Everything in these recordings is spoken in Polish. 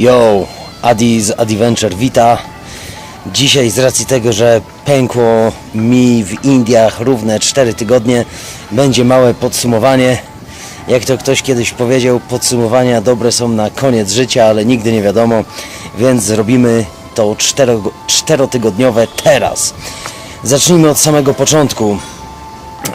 Yo, Adi z Adventure wita. Dzisiaj z racji tego, że pękło mi w Indiach równe 4 tygodnie, będzie małe podsumowanie. Jak to ktoś kiedyś powiedział, podsumowania dobre są na koniec życia, ale nigdy nie wiadomo, więc zrobimy to cztero, czterotygodniowe teraz. Zacznijmy od samego początku.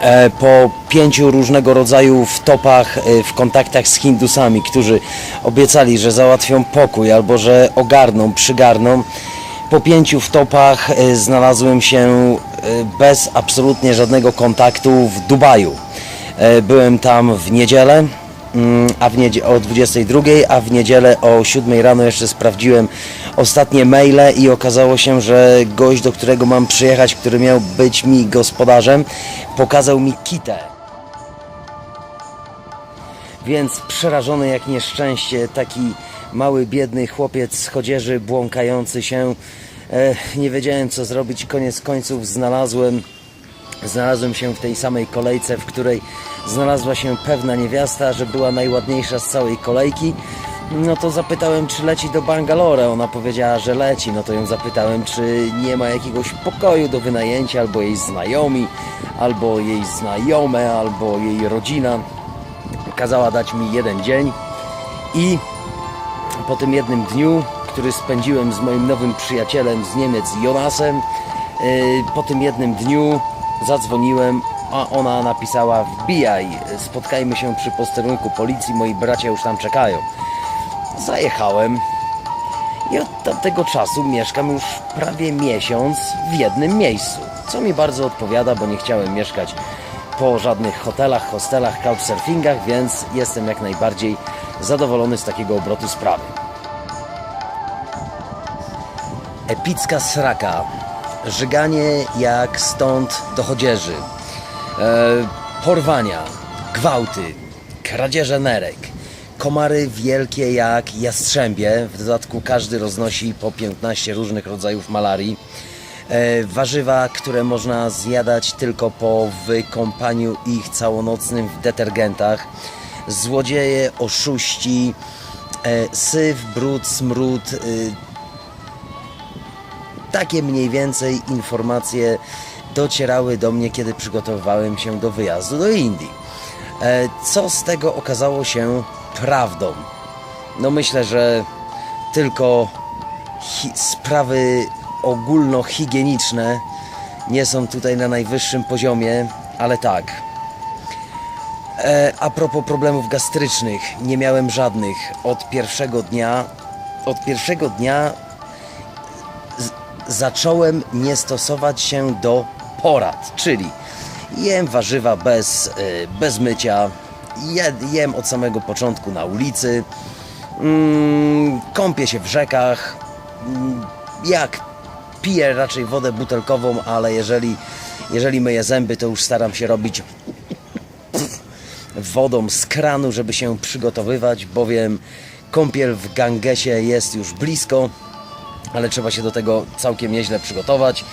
E, po pięciu różnego rodzaju wtopach e, w kontaktach z Hindusami, którzy obiecali, że załatwią pokój albo że ogarną, przygarną. Po pięciu wtopach e, znalazłem się bez absolutnie żadnego kontaktu w Dubaju. Byłem tam w niedzielę, a w niedzie- o 22, a w niedzielę o 7 rano jeszcze sprawdziłem ostatnie maile i okazało się, że gość, do którego mam przyjechać, który miał być mi gospodarzem, pokazał mi kitę. Więc przerażony jak nieszczęście, taki mały, biedny chłopiec z chodzieży błąkający się, e, nie wiedziałem co zrobić, koniec końców znalazłem Znalazłem się w tej samej kolejce, w której znalazła się pewna niewiasta, że była najładniejsza z całej kolejki. No to zapytałem, czy leci do Bangalore. Ona powiedziała, że leci. No to ją zapytałem, czy nie ma jakiegoś pokoju do wynajęcia, albo jej znajomi, albo jej znajome, albo jej rodzina. Kazała dać mi jeden dzień i po tym jednym dniu, który spędziłem z moim nowym przyjacielem z Niemiec, Jonasem, yy, po tym jednym dniu zadzwoniłem, a ona napisała wbijaj, spotkajmy się przy posterunku policji, moi bracia już tam czekają. Zajechałem i od tamtego czasu mieszkam już prawie miesiąc w jednym miejscu, co mi bardzo odpowiada, bo nie chciałem mieszkać po żadnych hotelach, hostelach, couchsurfingach, więc jestem jak najbardziej zadowolony z takiego obrotu sprawy. Epicka sraka. Żyganie jak stąd do chodzieży. E, porwania, gwałty, kradzieże nerek. Komary wielkie jak jastrzębie. W dodatku każdy roznosi po 15 różnych rodzajów malarii. E, warzywa, które można zjadać tylko po wykąpaniu ich całonocnym w detergentach. Złodzieje, oszuści, e, syf, brud, smród, y, takie mniej więcej informacje docierały do mnie, kiedy przygotowywałem się do wyjazdu do Indii. E, Co z tego okazało się prawdą? No myślę, że tylko sprawy ogólnohigieniczne nie są tutaj na najwyższym poziomie, ale tak. E, a propos problemów gastrycznych, nie miałem żadnych od pierwszego dnia. Od pierwszego dnia zacząłem nie stosować się do porad, czyli jem warzywa bez, y, bez mycia, je, jem od samego początku na ulicy, mm, kąpię się w rzekach, mm, jak piję raczej wodę butelkową, ale jeżeli, jeżeli myję zęby, to już staram się robić wodą z kranu, żeby się przygotowywać, bowiem kąpiel w Gangesie jest już blisko ale trzeba się do tego całkiem nieźle przygotować.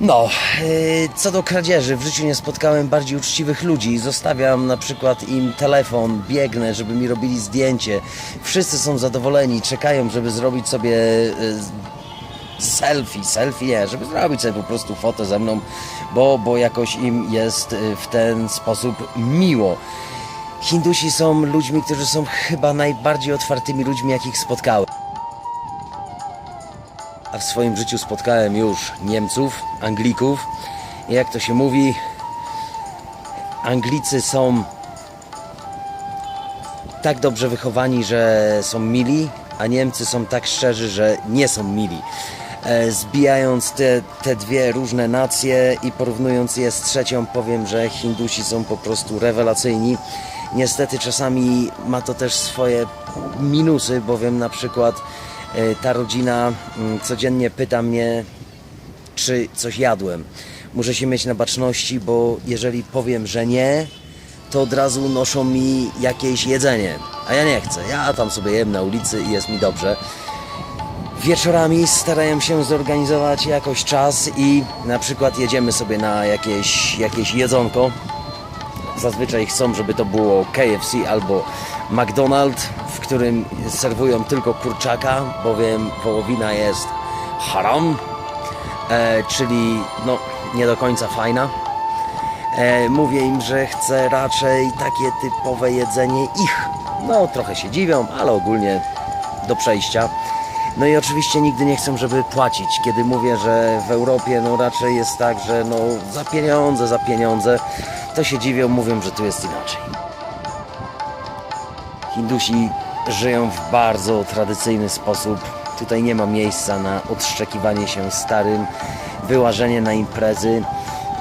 No, yy, co do kradzieży, w życiu nie spotkałem bardziej uczciwych ludzi. Zostawiam na przykład im telefon, biegnę, żeby mi robili zdjęcie. Wszyscy są zadowoleni, czekają, żeby zrobić sobie yy, selfie, selfie nie, żeby zrobić sobie po prostu fotę ze mną, bo, bo jakoś im jest yy, w ten sposób miło. Hindusi są ludźmi, którzy są chyba najbardziej otwartymi ludźmi, jakich spotkałem. W swoim życiu spotkałem już Niemców, Anglików. I jak to się mówi, Anglicy są tak dobrze wychowani, że są mili, a Niemcy są tak szczerzy, że nie są mili. E, Zbijając te, te dwie różne nacje i porównując je z trzecią, powiem, że Hindusi są po prostu rewelacyjni. Niestety czasami ma to też swoje minusy, bowiem na przykład ta rodzina mm, codziennie pyta mnie, czy coś jadłem. Muszę się mieć na baczności, bo jeżeli powiem, że nie, to od razu noszą mi jakieś jedzenie. A ja nie chcę. Ja tam sobie jem na ulicy i jest mi dobrze. Wieczorami starają się zorganizować jakoś czas i na przykład jedziemy sobie na jakieś, jakieś jedzonko. Zazwyczaj chcą, żeby to było KFC albo McDonald's, w którym serwują tylko kurczaka, bowiem wołowina jest haram, e, czyli no, nie do końca fajna. E, mówię im, że chcę raczej takie typowe jedzenie ich. No, trochę się dziwią, ale ogólnie do przejścia. No i oczywiście nigdy nie chcą, żeby płacić. Kiedy mówię, że w Europie no raczej jest tak, że no za pieniądze, za pieniądze, to się dziwią, mówią, że tu jest inaczej. Hindusi żyją w bardzo tradycyjny sposób. Tutaj nie ma miejsca na odszczekiwanie się starym, wyłażenie na imprezy.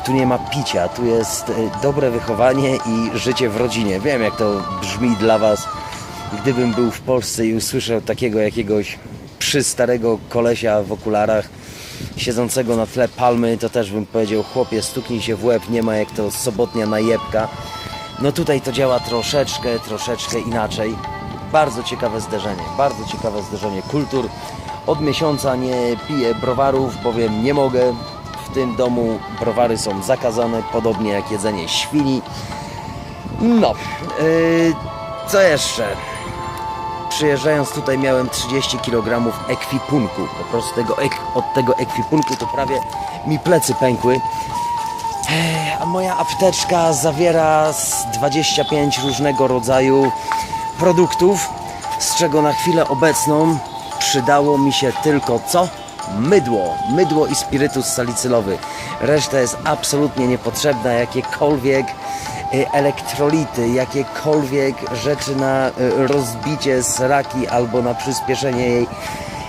Tu nie ma picia, tu jest e, dobre wychowanie i życie w rodzinie. Wiem, jak to brzmi dla Was. Gdybym był w Polsce i usłyszał takiego jakiegoś przystarego kolesia w okularach, siedzącego na tle palmy, to też bym powiedział, chłopie, stuknij się w łeb, nie ma jak to sobotnia najebka. No tutaj to działa troszeczkę, troszeczkę inaczej. Bardzo ciekawe zderzenie, bardzo ciekawe zderzenie kultur. Od miesiąca nie piję browarów, bowiem nie mogę. W tym domu browary są zakazane, podobnie jak jedzenie świni. No, yy, co jeszcze? Przyjeżdżając tutaj miałem 30 kg ekwipunku. Po prostu tego od tego ekwipunku to prawie mi plecy pękły. A moja apteczka zawiera z 25 różnego rodzaju produktów, z czego na chwilę obecną przydało mi się tylko co? Mydło, mydło i spirytus salicylowy. Reszta jest absolutnie niepotrzebna, jakiekolwiek y, elektrolity, jakiekolwiek rzeczy na y, rozbicie sraki albo na przyspieszenie jej.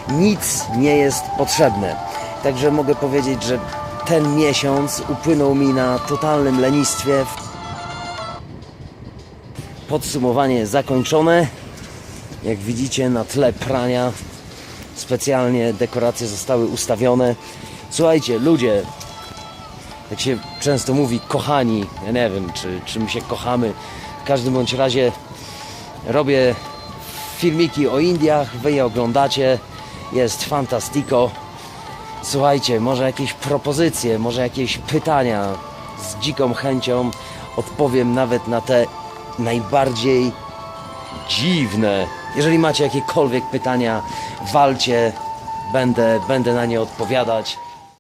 Nic nie jest potrzebne. Także mogę powiedzieć, że ten miesiąc upłynął mi na totalnym lenistwie. Podsumowanie zakończone. Jak widzicie na tle prania specjalnie dekoracje zostały ustawione. Słuchajcie, ludzie, jak się często mówi, kochani, ja nie wiem, czy, czy my się kochamy. W każdym bądź razie robię filmiki o Indiach, wy je oglądacie, jest fantastico. Słuchajcie, może jakieś propozycje, może jakieś pytania. Z dziką chęcią odpowiem nawet na te najbardziej dziwne. Jeżeli macie jakiekolwiek pytania, walcie, będę, będę na nie odpowiadać.